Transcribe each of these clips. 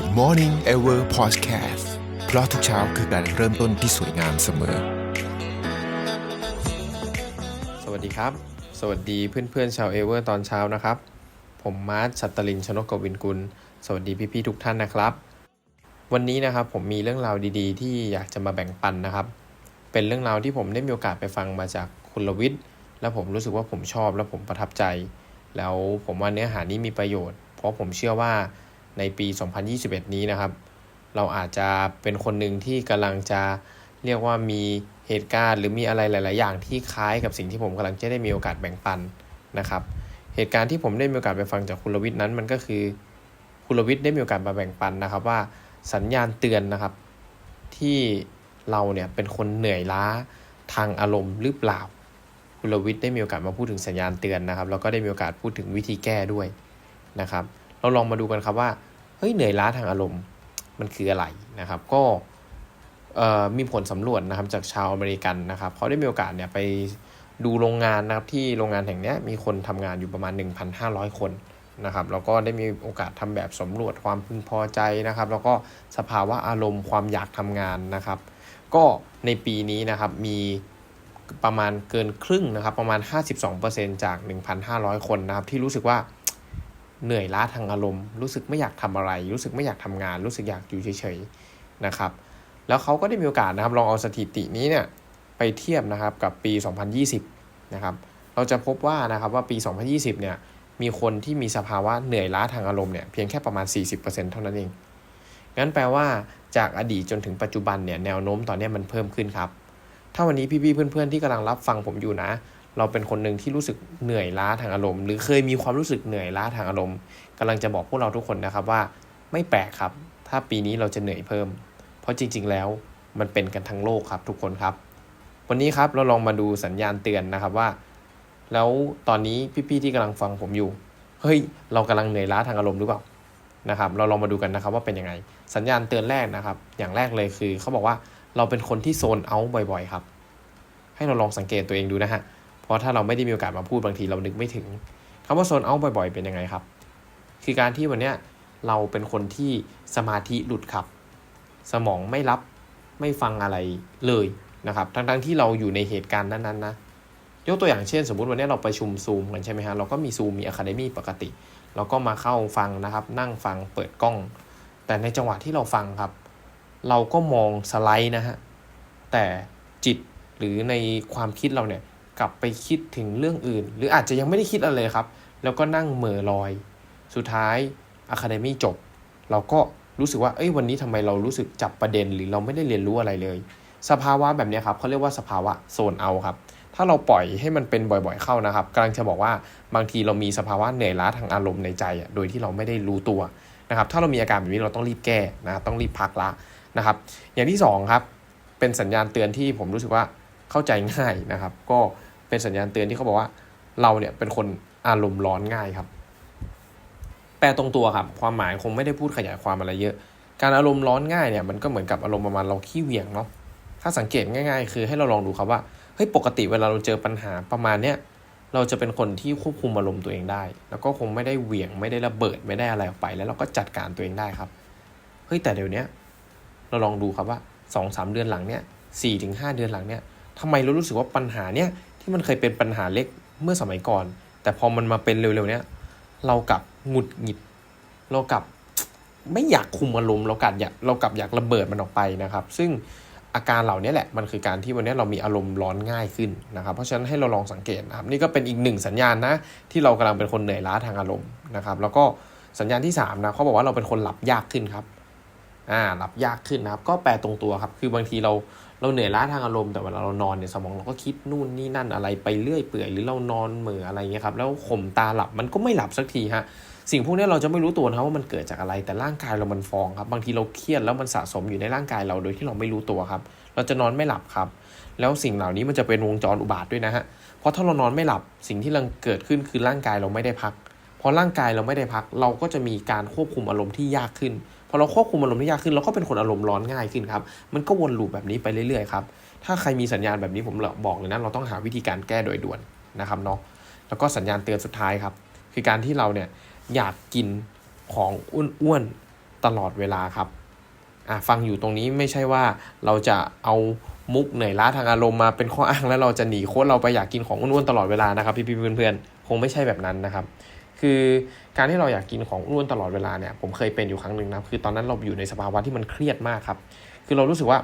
Good Morning Ever Podcast เพราะทุกเช้าคือการเริ่มต้นที่สวยงามเสมอ สวัสดีครับ สวัสดีเพื่อนๆชาวเอเวอร์ตอนเช้านะครับ ผมมาร์ทชัตตลินชนกกวินกุล สวัสดีพี่ๆทุกท่านนะครับ วันนี้นะครับผมมีเรื่องราวดีๆ ที่อยากจะมาแบ่งปันนะครับ เป็นเรื่องราวที่ผมได้มีโอกาสไปฟังมาจากคุณลวิทย์และผมรู้สึกว่าผมชอบและผมประทับใจ แล้วผมว่าเนื้อหานี้มีประโยชน์ เพราะผมเชื่อว่า ในปี 2021 นี้นะครับ เราอาจจะเป็นคนหนึ่งที่กำลังจะเรียกว่ามีเหตุการณ์หรือมีอะไรหลาย ๆ อย่างที่คล้ายกับสิ่งที่ผมกำลังจะได้มีโอกาสแบ่งปันนะครับ เหตุการณ์ที่ผมได้มีโอกาสไปฟังจากคุณลวิทย์นั้นมันก็คือคุณลวิทย์ได้มีโอกาสมาแบ่งปันนะครับว่าสัญญาณเตือนนะครับ ที่เราเนี่ยเป็นคนเหนื่อยล้าทางอารมณ์หรือเปล่าคุณลวิทย์ได้มีโอกาสมาพูดถึงสัญญาณเตือนนะครับแล้วก็ได้มีโอกาสพูดถึงวิธีแก้ด้วยนะครับ เราลองมาดูกันครับว่าเฮ้ยเหนื่อยล้าทางอารมณ์มันคืออะไรนะครับ ก็มีผลสำรวจนะครับจากชาวอเมริกันนะครับเขาได้มีโอกาสเนี่ยไปดูโรงงานนะครับที่โรงงานแห่งนี้มีคนทำงานอยู่ประมาณ 1,500 คนนะครับแล้วก็ได้มีโอกาสทำแบบสำรวจความพึงพอใจนะครับ แล้วก็สภาวะอารมณ์ความอยากทำงานนะครับ ก็ในปีนี้นะครับมีประมาณเกินครึ่งนะครับ ประมาณ 52%จาก 1,500 คนนะครับ ที่รู้สึกว่า เหนื่อยล้าทางอารมณ์ รู้สึกไม่อยากทำอะไร รู้สึกไม่อยากทำงาน รู้สึกอยากอยู่เฉยๆนะครับ แล้วเขาก็ได้มีโอกาสนะครับลองเอาสถิตินี้เนี่ยไปเทียบนะครับกับปี 2020 นะครับ เราจะพบว่านะครับว่าปี 2020 เนี่ยมีคนที่มีสภาวะเหนื่อยล้าทางอารมณ์เนี่ยเพียงแค่ประมาณ 40%เท่านั้นเอง งั้นแปลว่าจากอดีตจนถึงปัจจุบันเนี่ยแนวโน้มตอนนี้มันเพิ่มขึ้นครับ ถ้าวันนี้พี่ๆเพื่อนๆที่กำลังรับฟังผมอยู่นะ เราเป็นคนหนึ่งที่รู้สึกเหนื่อยล้าทางอารมณ์ หรือเคยมีความรู้สึกเหนื่อยล้าทางอารมณ์กำลังจะบอกพวกเราทุกคนนะครับว่า ไม่แปลกครับ ถ้าปีนี้เราจะเหนื่อยเพิ่ม เพราะจริง ๆ แล้วมันเป็นกันทั้งโลกครับทุกคนครับ วันนี้ครับเราลองมาดูสัญญาณเตือนนะครับว่า แล้วตอนนี้พี่ๆที่กำลังฟังผมอยู่เฮ้ยเรากำลังเหนื่อยล้าทางอารมณ์หรือเปล่านะครับเราลองมาดูกันนะครับว่าเป็นยังไง สัญญาณเตือนแรกนะครับ อย่างแรกเลยคือเขาบอกว่าเราเป็นคนที่โซนเอาบ่อยๆ ครับ ให้เราลองสังเกตตัวเองดูนะฮะ เพราะถ้าเราไม่ได้มีโอกาสมาพูดบางทีเรานึกไม่ถึงคำว่าโซนเอาบ่อยๆ เป็นยังไงครับ คือการที่วันเนี้ยเราเป็นคนที่สมาธิหลุดครับ สมองไม่รับไม่ฟังอะไรเลยนะครับ ทั้งๆที่เราอยู่ในเหตุการณ์นั้นๆนะยกตัวอย่างเช่น สมมุติวันนี้เราประชุมซูมกันใช่ไหมฮะเราก็มีซูมมีอะคาเดมี่ปกติ เราก็มาเข้าฟังนะครับ นั่งฟังเปิดกล้อง แต่ในจังหวะที่เราฟังครับ เราก็มองสไลด์นะฮะแต่จิตหรือในความคิดเราเนี่ย กลับไปคิดถึงเรื่องอื่น หรืออาจจะยังไม่ได้คิดอะไรเลยครับ แล้วก็นั่งเหม่อลอย สุดท้ายอะคาเดมี่จบ เราก็รู้สึกว่าเอ้ยวันนี้ทำไมเรารู้สึกจับประเด็นหรือเราไม่ได้เรียนรู้อะไรเลย สภาวะแบบนี้ครับเขาเรียกว่าสภาวะโซนเอาครับ ถ้าเราปล่อยให้มันเป็นบ่อยๆเข้านะครับกำลังจะบอกว่าบางทีเรามีสภาวะเหนื่อยล้าทางอารมณ์ในใจอะโดยที่เราไม่ได้รู้ตัวนะครับ ถ้าเรามีอาการแบบนี้เราต้องรีบแก้นะต้องรีบพักละนะครับ อย่างที่สองครับเป็นสัญญาณเตือนที่ผมรู้สึกว่าเข้าใจง่ายนะครับ ก็ เป็นสัญญาณเตือนที่เขาบอกว่าเราเนี่ยเป็นคนอารมณ์ร้อนง่ายครับ แปลตรงตัวครับ ความหมายคงไม่ได้พูดขยายความอะไรเยอะ การอารมณ์ร้อนง่ายเนี่ยมันก็เหมือนกับอารมณ์ประมาณเราขี้เหวี่ยงเนาะถ้าสังเกตง่าย ๆ คือให้เราลองดูครับว่าเฮ้ยปกติเวลาเราเจอปัญหาประมาณเนี้ยเราจะเป็นคนที่ควบคุมอารมณ์ตัวเองได้ แล้วก็คงไม่ได้เหวี่ยงไม่ได้ระเบิดไม่ได้อะไรออกไป แล้วเราก็จัดการตัวเองได้ครับเฮ้ยแต่เดี๋ยวนี้เราลองดูครับว่าสองสามเดือนหลังเนี้ยสี่ถึงห้าเดือนหลังเนี้ยทำไมเรารู้สึกว่าปัญหาเนี้ย ที่มันเคยเป็นปัญหาเล็กเมื่อสมัยก่อน แต่พอมันมาเป็นเร็วๆเนี้ยเรากลับหงุดหงิด เรากลับไม่อยากคุมอารมณ์เรากลับอยากเรากลับอยากระเบิดมันออกไปนะครับ ซึ่งอาการเหล่านี้แหละมันคือการที่วันนี้เรามีอารมณ์ร้อนง่ายขึ้นนะครับ เพราะฉะนั้นให้เราลองสังเกตนะครับนี่ก็เป็นอีกหนึ่งสัญญาณนะที่เรากำลังเป็นคนเหนื่อยล้าทางอารมณ์นะครับ แล้วก็สัญญาณที่3นะเขาบอกว่าเราเป็นคนหลับยากขึ้นครับอ่าหลับยากขึ้นนะครับ ก็แปลตรงตัวครับ คือบางทีเรา เราเหนื่อยล้าทางอารมณ์แต่เวลาเรานอนเนี่ยสมองเราก็คิดนู่นนี่นั่นอะไรไปเรื่อยเปื่อยหรือเรานอนเหม่ออะไรเงี้ยครับแล้วข่มตาหลับมันก็ไม่หลับสักทีฮะสิ่งพวกนี้เราจะไม่รู้ตัวนะว่ามันเกิดจากอะไร แต่ร่างกายเรามันฟ้องครับบางทีเราเครียดแล้วมันสะสมอยู่ในร่างกายเราโดยที่เราไม่รู้ตัวครับ เราจะนอนไม่หลับครับ แล้วสิ่งเหล่านี้มันจะเป็นวงจรอุบาทด้วยนะฮะเพราะถ้าเรานอนไม่หลับสิ่งที่เราเกิดขึ้นคือร่างกายเราไม่ได้พักพอร่างกายเราไม่ได้พัก เราก็จะมีการควบคุมอารมณ์ที่ยากขึ้น พอเราควบคุมอารมณ์ที่ยากขึ้นเราก็เป็นคนอารมณ์ร้อนง่ายขึ้นครับ มันก็วนลูปแบบนี้ไปเรื่อยๆครับ ถ้าใครมีสัญญาณแบบนี้ผมบอกเลยนะเราต้องหาวิธีการแก้โดยด่วนนะครับเนาะ แล้วก็สัญญาณเตือนสุดท้ายครับ คือการที่เราเนี่ยอยากกินของอ้วนๆตลอดเวลาครับอะฟังอยู่ตรงนี้ไม่ใช่ว่าเราจะเอามุกเหนื่อยล้าทางอารมณ์มาเป็นข้ออ้างแล้วเราจะหนีโค้ดเราไปอยากกินของอ้วนๆตลอดเวลานะครับพี่ๆเพื่อนๆคงไม่ใช่แบบนั้นนะครับ คือการที่เราอยากกินของอ้วนตลอดเวลาเนี่ยผมเคยเป็นอยู่ครั้งหนึ่งนะคือตอนนั้นเราอยู่ในสภาวะที่มันเครียดมากครับ คือเรารู้สึกว่า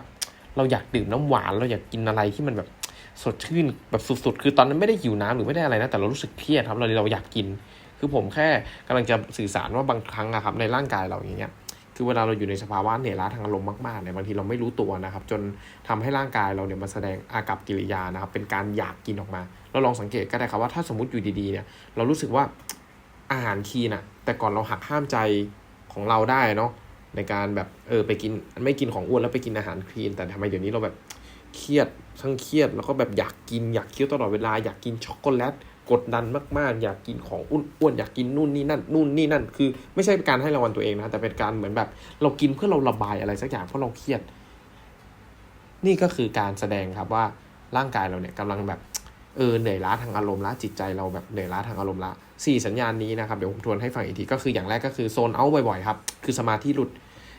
เราอยากดื่มน้ำหวาน เราอยากกินอะไรที่มันแบบสดชื่นแบบสุดๆ คือตอนนั้นไม่ได้หิวน้ำหรือไม่ได้อะไรนะ แต่เรารู้สึกเครียดครับเราเราอยากกิน คือผมแค่กำลังจะสื่อสารว่าบางครั้งอะครับในร่างกายเราอย่างเงี้ยคือเวลาเราอยู่ในสภาวะเหนื่อยล้าทางอารมณ์มากๆเนี่ยบางทีเราไม่รู้ตัวนะครับ จนทำให้ร่างกายเราเนี่ยมันแสดงอากับกิริยานะครับเป็นการอยากกินออกมา เราลองสังเกตก็ได้ครับว่าถ้าสมมติอยู่ดีๆเนี่ยเรารู้สึกว่า อาหารคีนอะแต่ก่อนเราหักห้ามใจของเราได้เนาะในการแบบเออไปกินไม่กินของอ้วนแล้วไปกินอาหารคลีน แต่ทำไมเดี๋ยวนี้เราแบบเครียดทั้งเครียดแล้วก็แบบอยากกินอยากเคี้ยวตลอดเวลาอยากกินช็อกโกแลตกดดันมากๆ อยากกินของอ้วนๆอยากกินนู่นนี่นั่นนู่นนี่นั่น คือไม่ใช่การให้รางวัลตัวเองนะแต่เป็นการเหมือนแบบ เรากินเพื่อเราระบายอะไรสักอย่างเพราะเราเครียด นี่ก็คือการแสดงครับว่าร่างกายเราเนี่ยกำลังแบบ เออเหนื่อยล้าทางอารมณ์ล้าจิตใจเราแบบเหนื่อยล้าทางอารมณ์ละสี่สัญญาณนี้นะครับเดี๋ยวผมทวนให้ฟังอีกทีก็คืออย่างแรกก็คือโซนเอาบ่อยๆครับคือสมาธิหลุด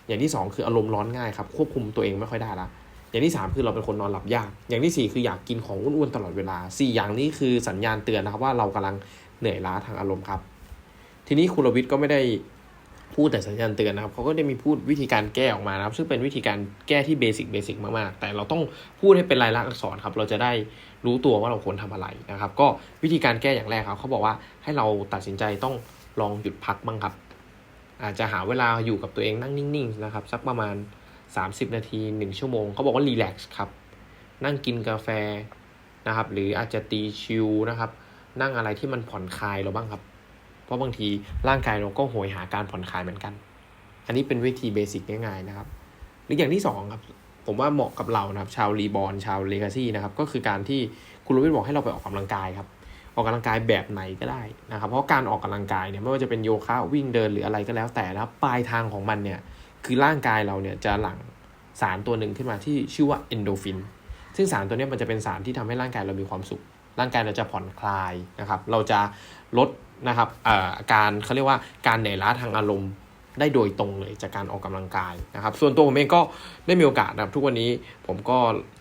อย่างที่สองคืออารมณ์ร้อนง่ายครับควบคุมตัวเองไม่ค่อยได้ละอย่างที่สามคือเราเป็นคนนอนหลับยาก อย่างที่สี่คืออยากกินของอ้วนๆตลอดเวลาสี่อย่างนี้คือสัญญาณเตือนนะครับว่าเรากำลังเหนื่อยล้าทางอารมณ์ครับ ทีนี้คุณรวิทย์ก็ไม่ได้ พูดแต่สัญญาณเตือนนะครับเขาก็ได้มีพูดวิธีการแก้ออกมานะครับ ซึ่งเป็นวิธีการแก้ที่เบสิกเบสิกมากๆ แต่เราต้องพูดให้เป็นลายลักษณ์อักษรครับ เราจะได้รู้ตัวว่าเราควรทำอะไรนะครับ ก็วิธีการแก้อย่างแรกครับเขาบอกว่าให้เราตัดสินใจต้องลองหยุดพักบ้างครับ อาจจะหาเวลาอยู่กับตัวเองนั่งนิ่งๆนะครับสักประมาณ 30 นาที 1 ชั่วโมงเขาบอกว่ารีแลกซ์ครับนั่งกินกาแฟนะครับ หรืออาจจะตีชิลนะครับ นั่งอะไรที่มันผ่อนคลายเราบ้างครับ เพราะบางทีร่างกายเราก็โหยหาการผ่อนคลายเหมือนกัน อันนี้เป็นวิธีเบสิกง่ายๆนะครับ หรืออย่างที่สองครับผมว่าเหมาะกับเรานะครับ ชาวรีบอลชาวเลกาซี่นะครับ ก็คือการที่คุณรู้วิทย์บอกให้เราไปออกกำลังกายครับ ออกกำลังกายแบบไหนก็ได้นะครับ เพราะการออกกำลังกายเนี่ยไม่ว่าจะเป็นโยคะวิ่งเดินหรืออะไรก็แล้วแต่นะครับปลายทางของมันเนี่ยคือร่างกายเราเนี่ยจะหลั่งสารตัวหนึ่งขึ้นมาที่ชื่อว่าเอนโดฟิน ซึ่งสารตัวนี้มันจะเป็นสารที่ทำให้ร่างกายเรามีความสุข ร่างกายเราจะผ่อนคลายนะครับ เราจะลด นะครับอาการเขาเรียกว่าการเหนื่อยล้าทางอารมณ์ได้โดยตรงเลยจากการออกกำลังกายนะครับ ส่วนตัวผมเองก็ได้มีโอกาสนะครับ ทุกวันนี้ผมก็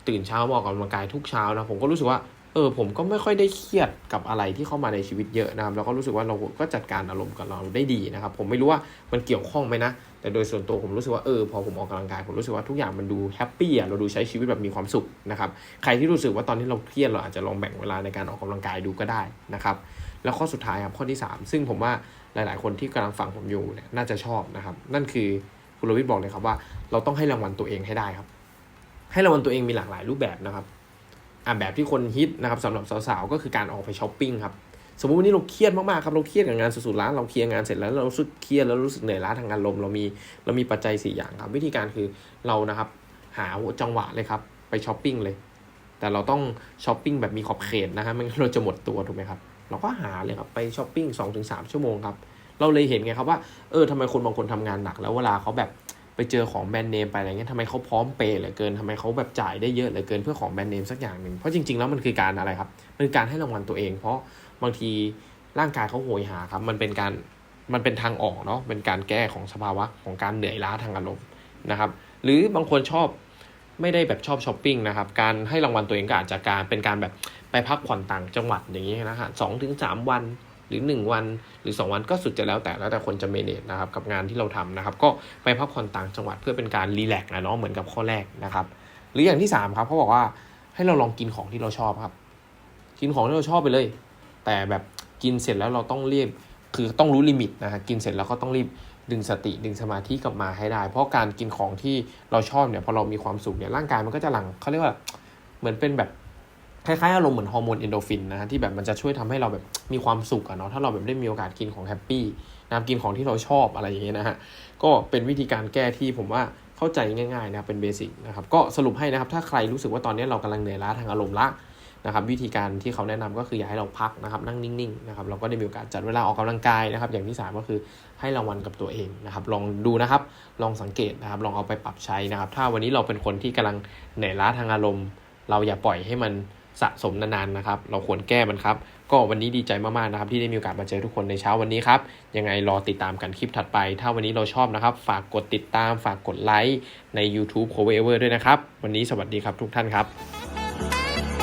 ตื่นเช้ามาออกกำลังกายทุกเช้านะผมก็รู้สึกว่าเออผมก็ไม่ค่อยได้เครียดกับอะไรที่เข้ามาในชีวิตเยอะนะครับแล้วก็รู้สึกว่าเราก็จัดการอารมณ์กับเราได้ดีนะครับ ผมไม่รู้ว่ามันเกี่ยวข้องไหมนะ แต่โดยส่วนตัวผมรู้สึกว่าเออพอผมออกกำลังกายผมรู้สึกว่าทุกอย่างมันดูแฮปปี้อะเราดูใช้ชีวิตแบบมีความสุขนะครับใครที่รู้สึกว่าตอนที่เราเครียดเราอาจจะลองแบ่งเวลาในการออกกำลังกายดูก็ได้นะครับ แล้วข้อสุดท้ายครับข้อที่ 3 ซึ่งผมว่าหลาย ๆ คนที่กำลังฟังผมอยู่เนี่ยน่าจะชอบนะครับ นั่นคือคุณรวิทย์บอกเลยครับว่า เราต้องให้รางวัลตัวเองให้ได้ครับ ให้รางวัลตัวเองมีหลากหลายรูปแบบนะครับอ่าแบบที่คนฮิตนะครับสำหรับสาว ๆ ก็คือการออกไปช้อปปิ้งครับสมมติวันนี้เราเครียดมากๆครับเราเครียดกับงานสุดๆแล้วเราเคลียร์งานเสร็จแล้วเราสึกเครียดแล้วรู้สึกเหนื่อยล้าทางอารมณ์เรามีเรามีปัจจัย 4 อย่างครับ วิธีการคือเรานะครับหาจังหวะเลยครับไปช้อปปิ้งเลย แต่เราต้องช้อปปิ้งแบบมีขอบเขตนะฮะไม่งั้นเราจะหมดตัวถูกไหมครับ เราก็หาเลยครับไปช้อปปิ้ง2-3ชั่วโมงครับ เราเลยเห็นไงครับว่าเออทำไมคนบางคนทำงานหนัก แล้วเวลาเขาแบบไปเจอของแบรนด์เนมไปอะไรเงี้ยทำไมเขาพร้อมเปย์เหลือเกินทำไมเขาแบบจ่ายได้เยอะเหลือเกินเพื่อของแบรนด์เนมสักอย่างหนึ่งเพราะจริงๆแล้วมันคือการอะไรครับมันการให้รางวัลตัวเอง เพราะบางทีร่างกายเขาโหยหาครับ มันเป็นการมันเป็นทางออกเนาะเป็นการแก้ของสภาวะของการเหนื่อยล้าทางอารมณ์นะครับ หรือบางคนชอบ ไม่ได้แบบชอบช้อปปิ้งนะครับ การให้รางวัลตัวเองก็อาจจะการเป็นการแบบไปพักผ่อนต่างจังหวัดอย่างนี้นะฮะสองถึงสามวันหรือ 1 วันหรือ 2 วันก็สุดจะแล้วแต่แล้วแต่คนจะเมเนจนะครับกับงานที่เราทำนะครับ ก็ไปพักผ่อนต่างจังหวัดเพื่อเป็นการรีแลกซ์นะเนาะเหมือนกับข้อแรกนะครับ หรืออย่างที่ 3 ครับเขาบอกว่าให้เราลองกินของที่เราชอบครับ กินของที่เราชอบไปเลย แต่แบบกินเสร็จแล้วเราต้องรีบคือต้องรู้ลิมิตนะฮะกินเสร็จแล้วก็ต้องรีบ ดึงสติดึงสมาธิกลับมาให้ได้ เพราะการกินของที่เราชอบเนี่ยพอเรามีความสุขเนี่ยร่างกายมันก็จะหลั่งเขาเรียกว่าเหมือนเป็นแบบคล้ายๆอารมณ์เหมือนฮอร์โมนเอนโดฟินนะฮะที่แบบมันจะช่วยทำให้เราแบบมีความสุขอะเนาะถ้าเราแบบได้มีโอกาสกินของแฮปปี้นะกินของที่เราชอบอะไรอย่างเงี้ยนะฮะก็เป็นวิธีการแก้ที่ผมว่าเข้าใจง่ายๆนะเป็นเบสิกนะครับก็สรุปให้นะครับถ้าใครรู้สึกว่าตอนนี้เรากำลังเหนื่อยล้าทางอารมณ์ละ นะครับวิธีการที่เขาแนะนำก็คืออย่าให้เราพักนะครับนั่งนิ่งๆนะครับเราก็ได้มีโอกาสจัดเวลาออกกำลังกายนะครับ อย่างที่ 3 ก็คือให้รางวัลกับตัวเองนะครับลองดูนะครับลองสังเกตนะครับลองเอาไปปรับใช้นะครับ ถ้าวันนี้เราเป็นคนที่กำลังเหนื่อยล้าทางอารมณ์ เราอย่าปล่อยให้มันสะสมนานๆนะครับ เราควรแก้มันครับ ก็วันนี้ดีใจมากๆนะครับ ที่ได้มีโอกาสมาเจอทุกคนในเช้าวันนี้ครับ ยังไงรอติดตามกันคลิปถัดไป ถ้าวันนี้เราชอบนะครับ ฝากกดติดตาม ฝากกดไลค์ใน YouTube c o v e r ด้วยนะครับ วันนี้สวัสดีครับทุกท่านครับ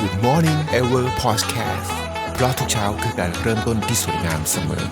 Good Morning Ever Podcast เพราะทุกเช้าคือการเริ่มต้นที่สวยงามเสมอ